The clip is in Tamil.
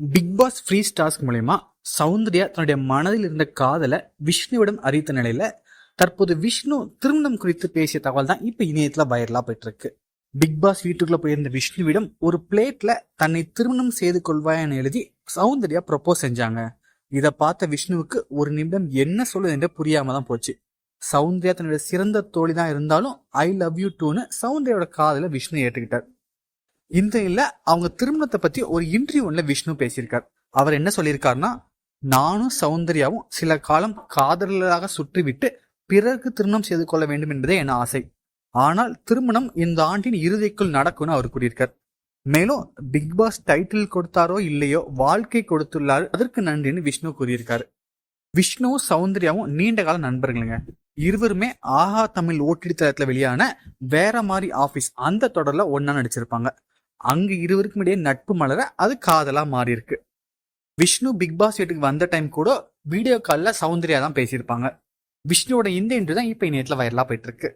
பிக் பாஸ் ஃப்ரீ ஸ்டார்ஸ் மூலயமா சௌந்தர்யா தன்னுடைய மனதில் இருந்த காதலை விஷ்ணுவிடம் அறிவித்த நிலையில தற்போது விஷ்ணு திருமணம் குறித்து பேசிய தகவல் தான் இப்ப இணையத்துல வைரலா போயிட்டு இருக்கு பிக் பாஸ் வீட்டுக்குள்ள போயிருந்த விஷ்ணுவிடம் ஒரு பிளேட்ல தன்னை திருமணம் செய்து கொள்வாயன்னு எழுதி சௌந்தர்யா ப்ரப்போஸ் செஞ்சாங்க. இதை பார்த்த விஷ்ணுவுக்கு ஒரு நிமிடம் என்ன சொல்லுது என்று புரியாம தான் போச்சு. சௌந்தர்யா தன்னுடைய சிறந்த தோழி தான் இருந்தாலும் ஐ லவ் யூ டூன்னு சௌந்தர்யாவோட காதல விஷ்ணு ஏற்றுக்கிட்டார் இந்த இல்ல அவங்க திருமணத்தை பத்தி ஒரு இன்டர்வியூ விஷ்ணு பேசியிருக்கார். அவர் என்ன சொல்லியிருக்காருன்னா நானும் சௌந்தர்யாவும் சில காலம் காதலராக சுற்றிவிட்டு பிறகு திருமணம் செய்து கொள்ள வேண்டும் என்பதே என் ஆசை. ஆனால் திருமணம் இந்த ஆண்டின் இறுதிக்குள் நடக்கும்னு அவர் கூறியிருக்கார். மேலும் பிக் பாஸ் டைட்டில் கொடுத்தாரோ இல்லையோ வாழ்க்கை கொடுத்துள்ளார். அதற்கு நன்றின்னு விஷ்ணு கூறியிருக்காரு. விஷ்ணுவும் சௌந்தர்யாவும் நீண்ட கால நண்பர்களுங்க. இருவருமே ஆஹா தமிழ் ஓட்டிடி தளத்துல வெளியான வேற மாதிரி ஆபீஸ் அந்த தொடர்ல ஒன்னா நடிச்சிருப்பாங்க. அங்கு இருவருக்கும் இடையே நட்பு மலர அது காதலா மாறி இருக்கு விஷ்ணு பிக் பாஸ் வீட்டுக்கு வந்த டைம் கூட வீடியோ காலில் சௌந்தர்யா தான் பேசியிருப்பாங்க. விஷ்ணுவோட இந்த இன்டர்வியூ தான் இப்போ நேரத்தில் வைரலாக போயிட்டு இருக்கு.